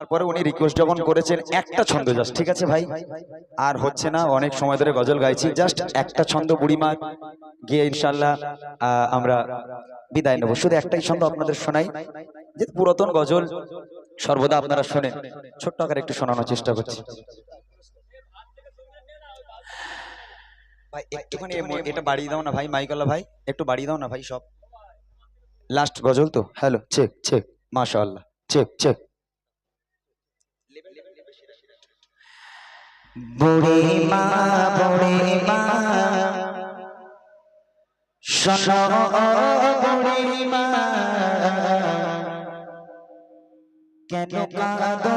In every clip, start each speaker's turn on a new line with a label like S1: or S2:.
S1: তারপরে উনি রিকোয়েস্ট যখন করেছেন, একটা ছন্দ জাস্ট ঠিক আছে ভাই? আর হচ্ছে না, অনেক সময় ধরে গজল গাইছি জাস্ট একটা ছন্দ বুড়িমা, গিয়ে ইনশাল্লাহ আমরা বিদায় নেব। শুধু একটাই ছন্দ আপনাদের শোনাই, যে পুরাতন গজল সর্বদা আপনারা শোনেন। ছোট্ট আকারে একটু শোনানোর চেষ্টা করছি। ভাই, একটুখানি এটা বাড়িয়ে দাও না ভাই মাইকাল্লা ভাই, একটু বাড়িয়ে দাও না ভাই সব। লাস্ট গজল তো? হ্যালো চেক চেক মাশাআল্লাহ। চেক চেক
S2: বুড়ি মা বুড়ি মা বুড়ি মা কেন কাঁদো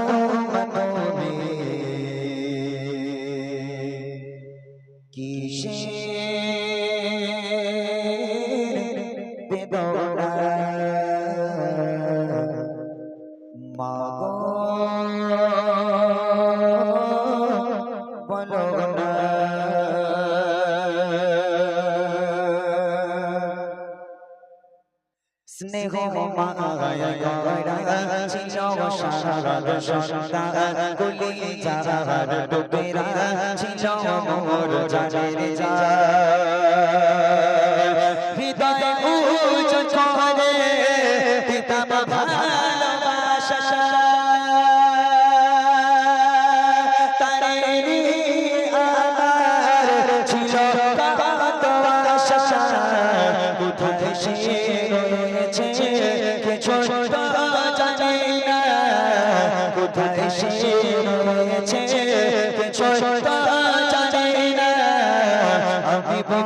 S2: বেদনা? হৃদয় করে দিতাম ভালোবাসা তারে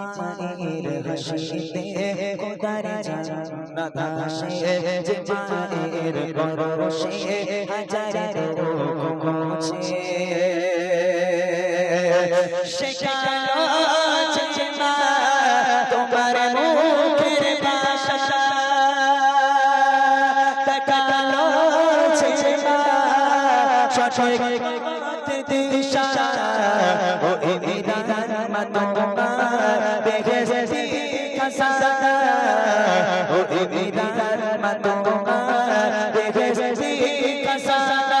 S2: জিমানের হাসিতে খোদার জান্নাত হাসে জিমানের পরশে হাজার রোগ মোছে শেখানো চেনা তোমার মুখের ভাষা তাকালো চেনা সঠিক দিশা ও ইমিদান মাতমা বেহেশতি খাসানা ও ইমিদান মাতমা বেহেশতি খাসানা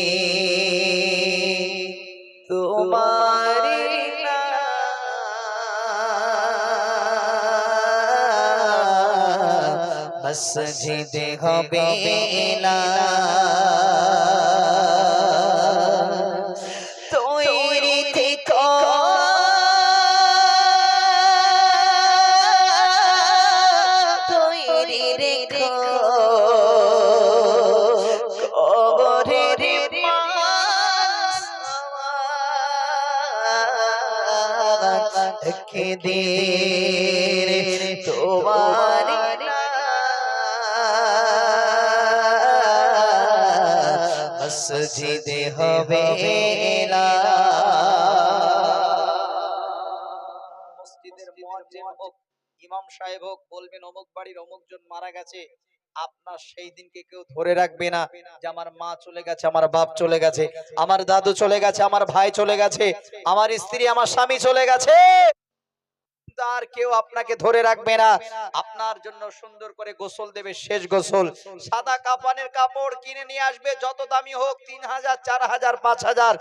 S2: মসজিদে হবে না
S3: কবরের কেদের তোমার মসজিদে হবে
S4: মসজিদের মুয়াজ্জিন হোক ইমাম সাহেব হোক বলবেন অমুক বাড়ির অমুক জন মারা গেছে আপনার সেই দিনকে কেউ ধরে রাখবে না যে আমার মা চলে গেছে আমার বাপ চলে গেছে আমার দাদু চলে গেছে আমার ভাই চলে গেছে আমার স্ত্রী আমার স্বামী চলে গেছে। কিন্তু আর কেউ আপনাকে ধরে রাখবে না। আপনার জন্য সুন্দর করে গোসল দেবে, শেষ গোসল। সাদা কাফানের কাপড় কিনে নিয়ে আসবে, যত দামি হোক, তিন হাজার, চার হাজার, পাঁচ হাজার।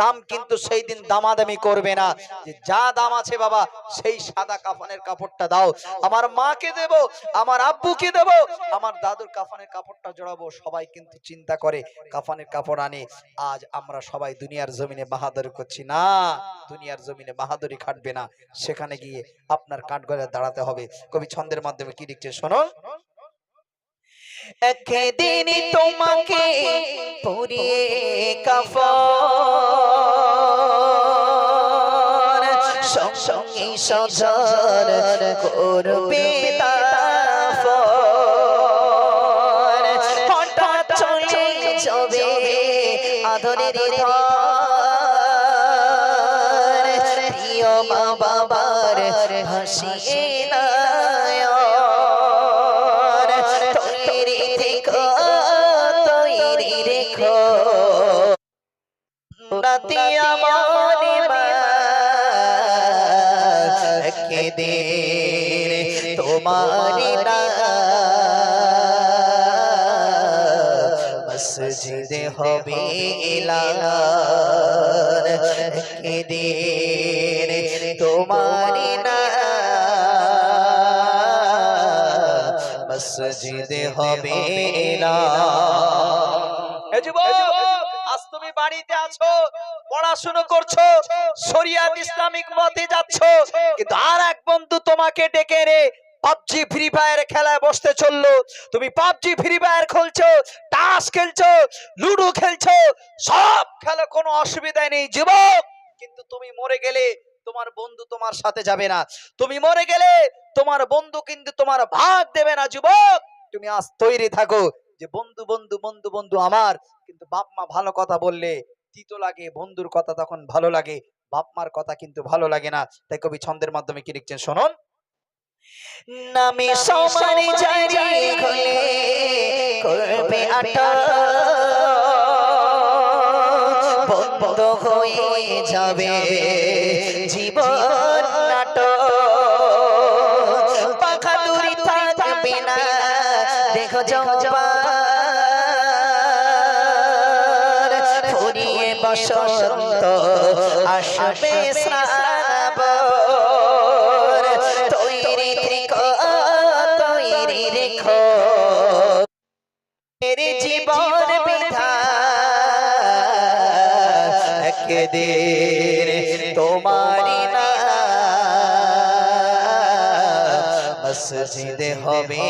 S4: দাম কিন্তু সেই দিন দামাদামি করবে না। যে যা দাম আছে বাবা, সেই সাদা কাফানের কাপড়টা দাও। আমার মাকে দেব, আমার আব্বুকে দেব, আমার দাদুর কাফানের কাপড়টা জড়াবো। সবাই কিন্তু চিন্তা করে, কাফানের কাপড় আনে। আজ আমরা সবাই দুনিয়ার জমিনে বাহাদুরি করছি। না, দুনিয়ার জমিনে বাহাদুরি খাটবে না। সেখানে গিয়ে আপনার কাঠগড়ায় দাঁড়াতে হবে। কবি ছন্দের মাধ্যমে কি লিখছে শোনো?
S3: একদিন তোমাকে পরিয়ে কাফন, সঙ্গে সজন করবে হঠাৎ চলে যাবে আদরের নয়ন। তৈরি থেকো তৈরি রেখো। রাতে আমার কেদে তোমারি না। মসজিদে হবে এলান কেদে তোমারি না। মসজিদে হবে
S4: যুবক, আজ তুমি বাড়িতে আছো পড়াশুনো করছ শরিয়াত ইসলামিক মতে যাচ্ছ কিন্তু আর এক বন্ধু তোমাকে ডেকে রে পাবজি ফ্রি ফায়ার খেলায় বসতে চলল। তুমি পাবজি ফ্রি ফায়ার খেলছো তাস খেলছো লুডো খেলছো সব খেলা কোনো অসুবিধা নেই। যুবক কিন্তু তুমি মরে গেলে তোমার বন্ধু তোমার সাথে যাবে না। তুমি মরে গেলে তোমার বন্ধু কিন্তু তোমার ভাগ দেবে না যুবক। তুমি আজ তৈরি থাকো যে বন্ধু বন্ধু বন্ধু বন্ধু আমার। কিন্তু বাপ মা ভালো কথা বললে তিতো লাগে বন্ধুর কথা তখন ভালো লাগে বাপ মার কথা কিন্তু ভালো লাগে না। তাই কবি ছন্দের মাধ্যমে কি লিখছেন শোনুন?
S3: নামে সমান জারি হলে করবে আটা। বন্ধ হয়ে যাবে জীবন নাটক পাখা দূরি থাকবে না দেখো জবান ফুরিয়ে বসন্ত, আসবে শ্রাবণ। একদিন তোমারি না মসজিদে হবে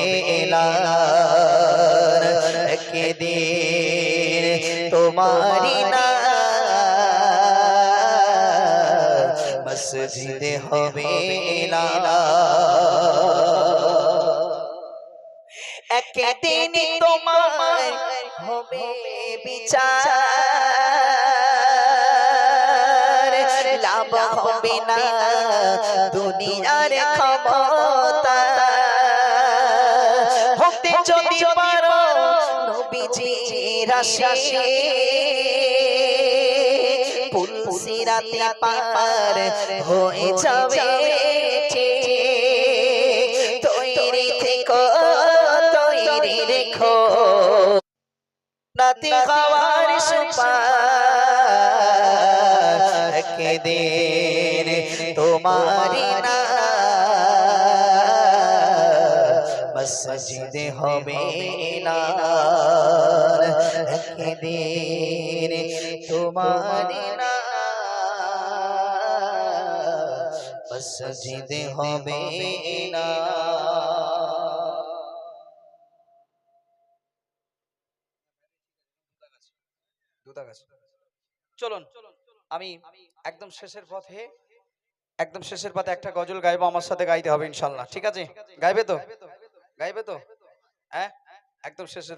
S3: একদিন তোমারি না মসজিদে হবে একদিন তোমার হবে বিচার। লাভ হবে না দুনিয়ার ক্ষমতা। হতে যদি পারো নবীজি রাশি পুলসিরাতে পার হয়ে যাবে। তৈরি থেকো তৈরি রেখো। নাতি খাওয়ার সুপার। থাকে দিন তোমারি না মসজিদে হবে না দিন তোমারি না মসজিদে হবে না
S4: চলুন চলুন। আমি একদম শেষের পথে, একদম শেষের পথে একটা গজল গাইবো, আমার সাথে গাইতে হবে ইনশাল্লাহ। ঠিক আছে? গাইবে তো? গাইবে তো? হ্যাঁ? একদম শেষের